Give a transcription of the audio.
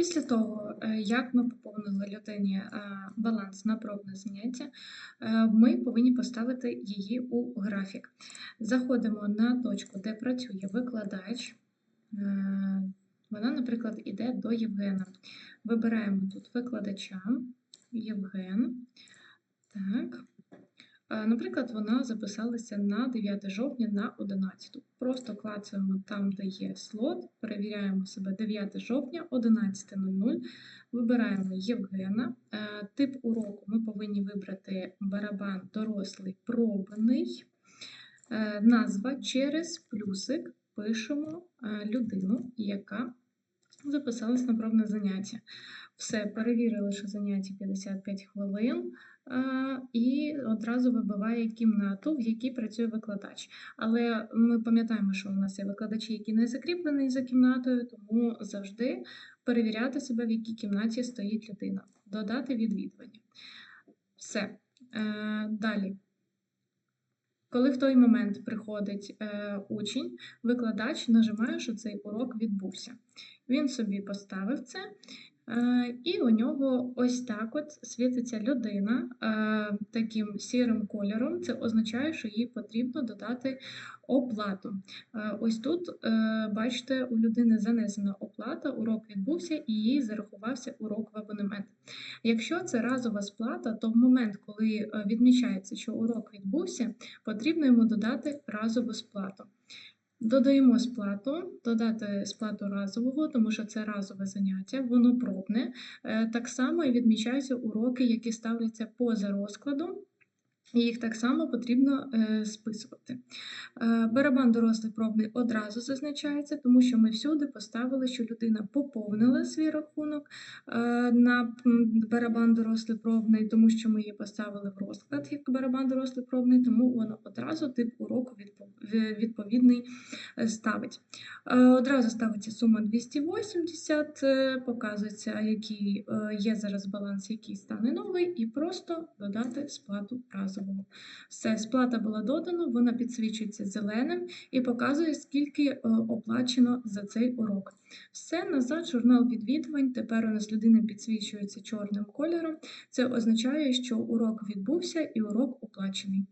Після того, е, як ми поповнили людині е, баланс на пробне заняття, е, ми повинні поставити її у графік. Заходимо на точку, де працює викладач. Вона, наприклад, іде до Євгена. Вибираємо тут викладача Євген. Так. Е, Наприклад, вона записалася на 9 жовтня на 11. Просто клацаємо там, де є слот, перевіряємо себе 9 жовтня, 11.00. Вибираємо Євгена. Е, Тип уроку ми повинні вибрати барабан дорослий пробний. Е, Назва через плюсик пишемо людину, яка записалась на пробне заняття. Все, перевірили, що заняття 55 хвилин, і одразу вибиває кімнату, в якій працює викладач. Але ми пам'ятаємо, що у нас є викладачі, які не закріплені за кімнатою, тому завжди перевіряти себе, в якій кімнаті стоїть людина. Додати відвідування. Все. Е, Далі. Коли в той момент приходить е, учень, викладач нажимає, що цей урок відбувся. Він собі поставив це, і у нього ось так от світиться людина е, таким сірим кольором. Це означає, що їй потрібно додати оплату. Е, ось тут, бачите, у людини занесена оплата, урок відбувся і їй зарахувався урок в абонемент. Якщо це разова сплата, то в момент, коли е, відмічається, що урок відбувся, потрібно йому додати разову сплату. Додаємо сплату, додати сплату разового, тому що це разове заняття, воно пробне. Е, Так само і відмічаються уроки, які ставляться поза розкладом. І їх так само потрібно е, списувати. Е, барабан дорослий пробний одразу зазначається, тому що ми всюди поставили, що людина поповнила свій рахунок на барабан дорослий пробний, тому що ми її поставили в розклад як барабан дорослий пробний, тому воно одразу тип уроку відпо- е, відповідний е, ставить. Е, Одразу ставиться сума 280, е, показується, який є зараз баланс, який стане новий, і просто додати сплату разового. Все, сплата була додана, вона підсвічується зеленим і показує, скільки оплачено за цей урок. Все, назад, журнал відвідувань. Тепер у нас людина підсвічується чорним кольором. Це означає, що урок відбувся і урок оплачений.